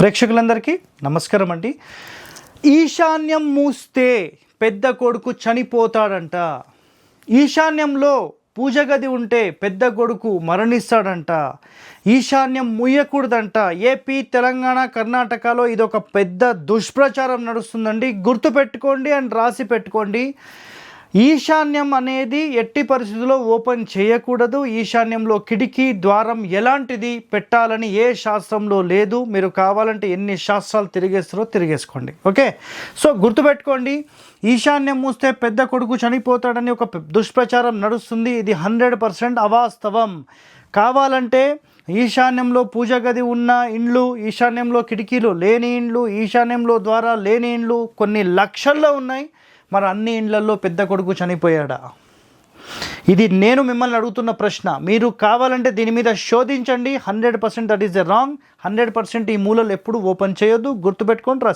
ప్రేక్షకులందరికీ నమస్కారం అండి. ఈశాన్యం మూస్తే పెద్ద కొడుకు చనిపోతాడంట. ఈశాన్యంలో పూజ గది ఉంటే పెద్ద కొడుకు మరణిస్తాడంట. ఈశాన్యం ముయ్యకూడదంట ఏపీ తెలంగాణ కర్ణాటకలో ఇది ఒక పెద్ద దుష్ప్రచారం నడుస్తుందండి. గుర్తుపెట్టుకోండి అండ్ రాసి పెట్టుకోండి. ఈశాన్యం అనేది ఎట్టి పరిస్థితుల్లో ఓపెన్ చేయకూడదు. ఈశాన్యంలో కిటికీ ద్వారం ఎలాంటిది పెట్టాలని ఏ శాస్త్రంలో లేదు. మీరు కావాలంటే ఎన్ని శాస్త్రాలు తిరిగేస్తారో తిరిగేసుకోండి. ఓకే? సో గుర్తుపెట్టుకోండి. ఈశాన్యం మూస్తే పెద్ద కొడుకు చనిపోతాడని ఒక దుష్ప్రచారం నడుస్తుంది. ఇది హండ్రెడ్ పర్సెంట్ అవాస్తవం. కావాలంటే ఈశాన్యంలో పూజ గది ఉన్న ఇండ్లు ఈశాన్యంలో కిటికీలు లేని ఇండ్లు ఈశాన్యంలో ద్వారా లేని ఇండ్లు కొన్ని లక్షల్లో ఉన్నాయి. మరి అన్ని ఇండ్లలో పెద్ద కొడుకు చనిపోయాడా? ఇది నేను మిమ్మల్ని అడుగుతున్న ప్రశ్న. మీరు కావాలంటే దీని మీద శోధించండి. Hundred percent that is the wrong. Hundred percent ఈ మూలలు ఎప్పుడు ఓపెన్ చేయొద్దు. గుర్తుపెట్టుకొని రాసి